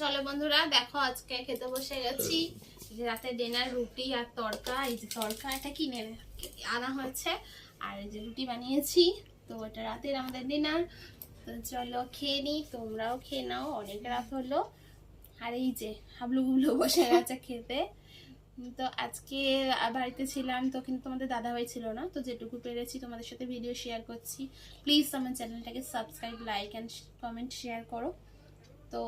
চলো বন্ধুরা, দেখো আজকে খেতে বসে গেছি। যে রাতে ডিনার রুটি আর তড়কা। এই যে তড়কা, এটা কিনে আনা হয়েছে। আর এই যে রুটি বানিয়েছি। তো এটা রাতের আমাদের ডিনার তো চলো খেয়ে নিই, তোমরাও খেয়ে নাও। অনেক রাত হলো। আর এই যে হাবলু গুবলু বসে গেছে খেতে। তো আজকে বাড়িতে ছিলাম তো, কিন্তু তোমাদের দাদাভাই ছিল না। তো যেটুকু পেরেছি তোমাদের সাথে ভিডিও শেয়ার করছি। প্লিজ আমার চ্যানেলটাকে subscribe like and comment share করো। তো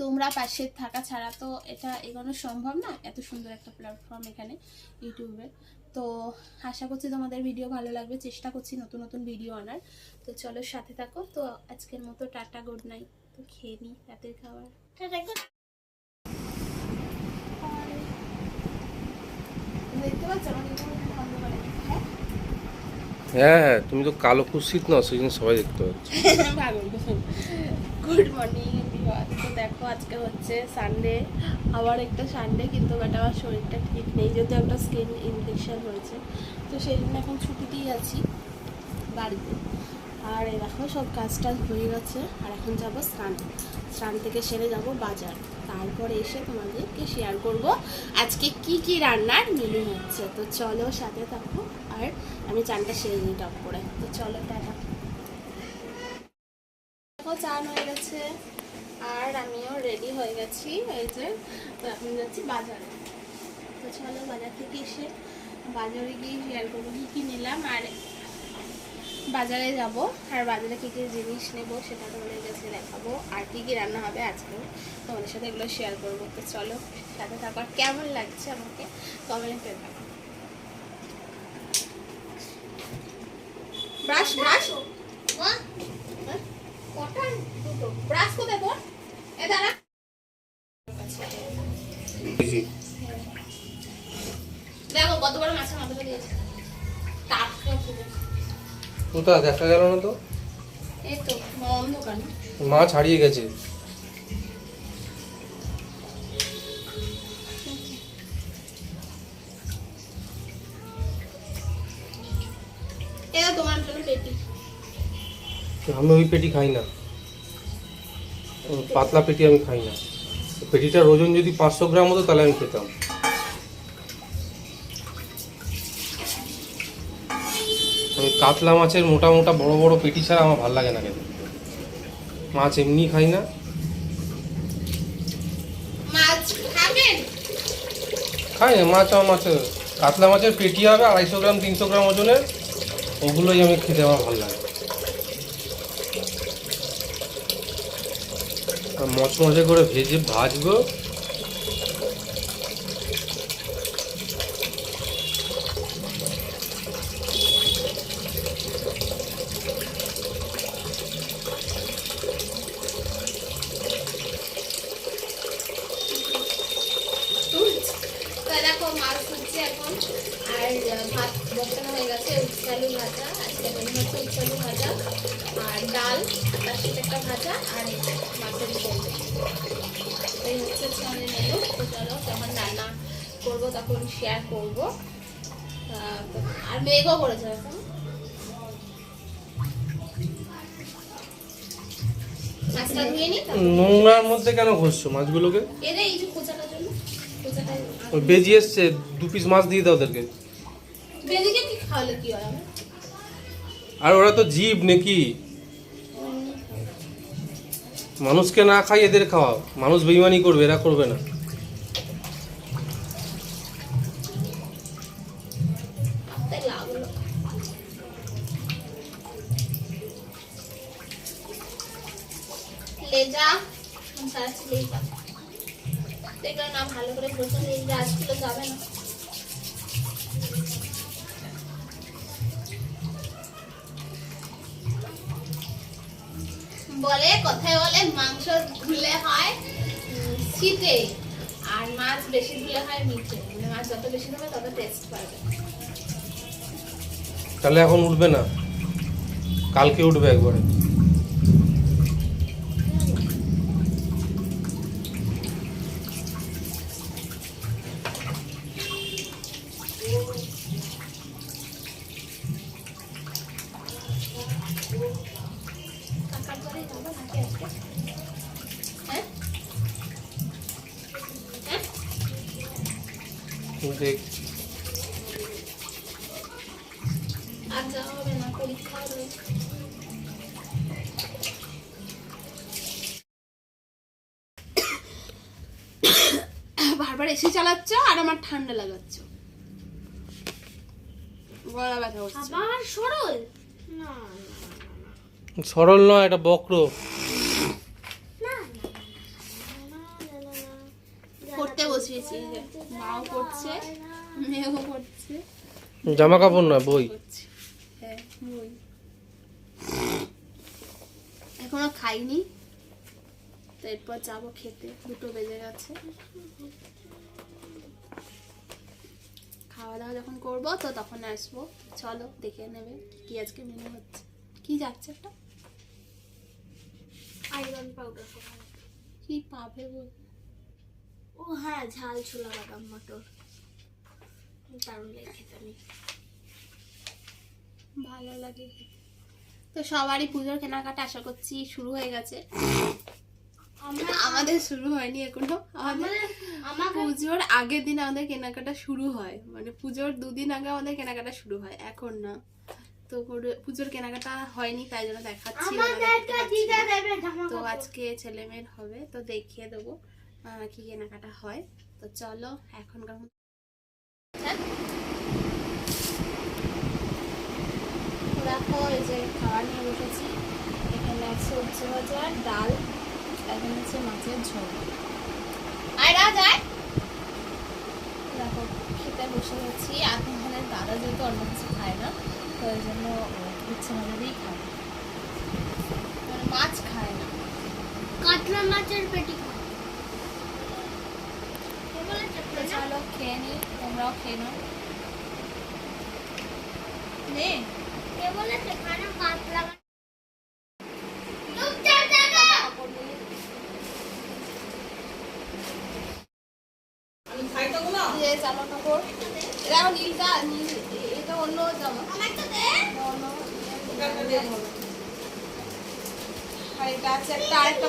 তোমরা পাশে থাকা ছাড়া তো এটা এগোনো সম্ভব না। এত সুন্দর একটা প্ল্যাটফর্ম এখানে ইউটিউবে তো আশা করছি তোমাদের ভিডিও ভালো লাগবে। চেষ্টা করছি নতুন নতুন ভিডিও আনার। তো চলো সাথে থাকো। তো আজকের মতো টাটা গুড নাইট তো খেয়ে নিই রাতের খাবার। টাটা করে হ্যাঁ? হ্যাঁ হ্যাঁ তুমি তো কালো কুৎসিত না সেই জন্য সবাই দেখতে পাচ্ছে। গুড মর্নিং এভরিওয়ান তো দেখো আজকে হচ্ছে সানডে আবার একটা সানডে কিন্তু বাট আমার শরীরটা ঠিক নেই, যেহেতু একটা স্কিন ইনফেকশন হয়েছে। তো সেই জন্য এখন ছুটিতেই আছি বাড়িতে। আর এই দেখো সব কাজ টাজ হয়ে গেছে, আর এখন যাব স্নান। স্নান থেকে সেরে যাব বাজার। তারপরে এসে তোমাদেরকে শেয়ার করব আজকে কি কি রান্নার মেনু হচ্ছে। তো চলো সাথে থাকো, আর আমি চানটা সেরে নিই টপ করে। তো চলো টাটা। দেখো চান হয়ে গেছে। আর আমিও রেডি হয়ে গেছি, এই যে এখন যাচ্ছি বাজারে। তো চলো বাজার থেকে এসে বাজারে গিয়ে শেয়ার করব কী নিলাম, আর বাজারে যাব, আর বাজারে কী কী জিনিস নেব সেটা তোমাদের কাছে দেখাবো, আর কী কী রান্না হবে আজকেও তোমাদের সাথে এগুলো শেয়ার করব। তো চলো সাথে থাকো, আর কেমন লাগছে আমাকে কমেন্টে দেখো ব্রাশ ব্রাশ কটন দুটো ব্রাশ কোথায় তোর এ দাঁড়া দেখো কত বড় মাছের মাথাটা দিয়েছে। টাটকা দেখা গেল না তো? মাছ হারিয়ে গেছে। আমি ওই পেটি খাই না। পাতলা পেটি আমি খাই না। পেটিটার ওজন যদি পাঁচশো গ্রাম হতো তাহলে আমি খেতাম। ওই কাতলা মাছের মোটা মোটা বড় বড় পেটি ছাড়া আমার ভালো লাগে না কেন মাছ এমনি খাই না। খাই না মাছ আমার মাছ কাতলা মাছের পেটি হবে আড়াইশো গ্রাম তিনশো গ্রাম ওজনের। ওগুলোই আমি খেতে আমার ভালো লাগে। মচমচে করে ভেজে ভাজবো তো দেখো মাছ হচ্ছে এখন আর আহ, ভাত বসানো হয়ে গেছে উচ্চালু ভাজা আজকে মেনু হচ্ছে উচ্চালু ভাজা আর ডাল তার সাথে একটা ভাজা আর মাছের ঝোল। এই হচ্ছে আমাদের মেনু তো চলো যখন রান্না করব তখন শেয়ার করব। আর মেঘও করেছে এখন। নোংরার মধ্যে কেন ঘষছো মাছগুলোকে? বেজি এসছে দু পিস মাছ দিয়ে দাও ওদেরকে। আর ওরা তো জীব নাকি? মানুষকে না খাই এদের খাওয়াও মানুষ বেইমানি করবে, এরা করবে না। ভালো করে বসে আজগুলো যাবে না। বলে, কথায় বলে, মাংস ধুলে হয় শীতে। আর মাছ বেশি ধুলে হয় মিঠে। মানে মাছ যত বেশি ধুবে, তত টেস্ট পাবে তাহলে এখন উঠবে না? কালকে উঠবে একবারে কাকার পরে যাব নাকি আজকে হ্যাঁ হবে বারবার এসি চালাচ্ছ আর আমার ঠান্ডা লাগাচ্ছ। গলা ব্যথা করছে। আবার সরল? না সরল নয় এটা বক্র না না পড়তে বসিয়েছি মাও পড়ছে মেয়েও পড়ছে। জামা কাপড় না বই? হ্যাঁ বই। এখনও খাইনি। এরপর যাব খেতে দুটো বেজে গেছে। খাওয়া দাওয়া যখন করব তো তখন আসব। চলো দেখে নেবে কি আজকে মেনু হচ্ছে। কি যাচ্ছে একটা আয়রন পাউডার। কি পাবে বল ও হ্যাঁ ঝাল ছোলা বাদাম মটর। দারুণ লাগে খেতে। আমি ভালো লাগে তো সবারই পুজোর কেনাকাটা আশা করছি শুরু হয়ে গেছে। আমাদের শুরু হয়নি এখনও। আমাদের পুজোর আগের দিন আমাদের কেনাকাটা শুরু হয়। মানে পুজোর দুদিন আগে আমাদের কেনাকাটা শুরু হয় এখন না। তো পুজোর কেনাকাটা হয়নি তাই জন্য দেখাচ্ছি তো আজকে ছেলে মেয়ের হবে তো দেখিয়ে দেবো। কি কেনাকাটা হয়? তো চলো, এখনকার দেখো এই যে খাবার নিয়ে বসেছি। এখানে আছে উচ্ছে ভাজা, ডাল এখানে আছে মাছের ঝোল। আয় রাজ, আয়। দেখো, খেতে বসে গেছি। আর এখানে দাদা যেহেতু অন্য কিছু খায় না, তো ওই জন্য উচ্ছে ভাজা দিয়েই খায়। মানে মাছ খায় না। কাতলা মাছের পেটি খায় কে বলেছে তো চলো খেয়ে নি তোমরাও খেয়ে নাও। নে। কে বলেছে? খানা জামা কাপড়। এটা নীলটা নীল এটা অন্য জামা। আর এটা আছে একটা আরেকটা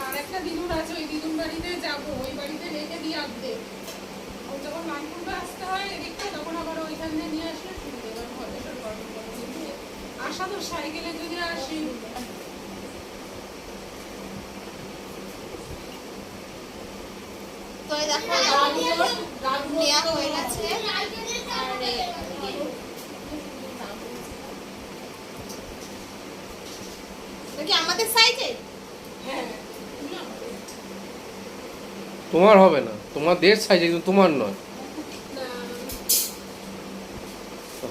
আর একটা আছে ওই দিদুন বাড়িতে যাব ওই বাড়িতে রেখে দিয়ে আসবে ও যখন আসতে হয় এদিকটা তখন আবার ওইখান নিয়ে আসলে ভদ্রেশ্বর আসা তো সাইকেলে যদি আসি। তো দেখো নেওয়া হয়ে গেছে। আর আমাদের সাইজে? তোমার হবে না। তোমার দেড় সাইজ কিন্তু তোমার নয়।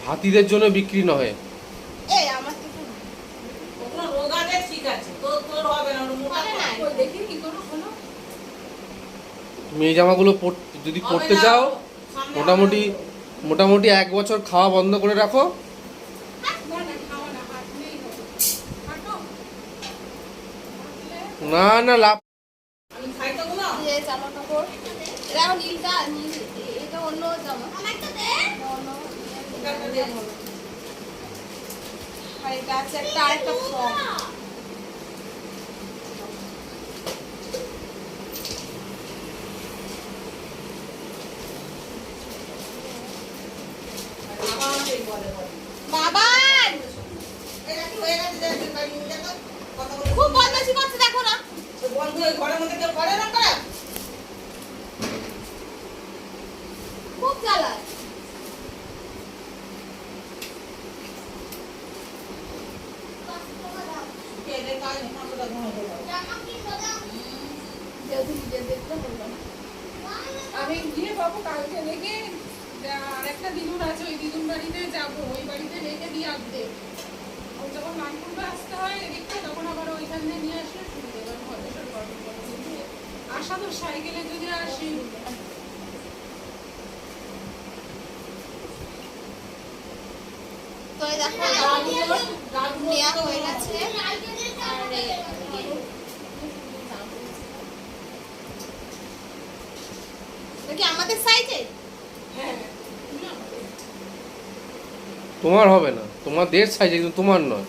হাতিদের জন্য বিক্রি নয়। এই আমার থেকে হবে না ওই দেখি কি করে হলো মেয়ে জামাগুলো যদি পরতে চাও মোটামুটি মোটামুটি এক বছর খাওয়া বন্ধ করে রাখো না না খাওয়া না হাত নেই হবে হাঁটো না না লাভ একটা জামা কাপড় এটা এখন নীলটা নীল এটা অন্য জামা অন্য আর এটা আছে একটা আরেকটা ফর্ম বাবান খুব বদমাশি করছে দেখো না খুব জ্বালায় জামা কি দাও? যেহেতু নিজের দেখতে বলল আমি গিয়ে পাবো কালকে রেখে আর একটা দিদুন আছে ওই দিদুন বাড়িতে যাব ওই বাড়িতে রেখে দিয়ে আসবে ওই যখন নানপুরে আসতে হয় এদিকটা তখন আবার ওইখান নিয়ে আসলে কিন্তু আসা তো সাইকেলে যদি আসি। তো দেখো নেওয়া হয়ে গেছে। আর আমাদের সাইজে? হ্যাঁ। তোমার হবে না। তোমার দেড় সাইজে কিন্তু তোমার নয়।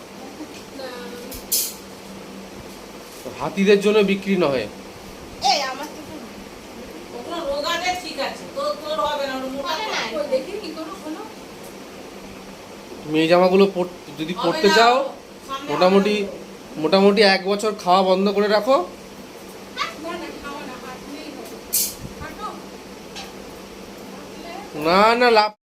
হাতিদের জন্য বিক্রি নয় এই আমার তো ওগুলো রোগাদের ঠিক আছে। তোর তোর হবে না ওটা মোটা হবে না। ওই দেখি কি করো হলো তুমি এই জামাগুলো পর- যদি পরতে চাও মোটামুটি মোটামুটি এক বছর খাওয়া বন্ধ করে রাখো। না না খাওয়া না হাঁটলেই হবে। হাঁটো। হাঁটলে না না লাভ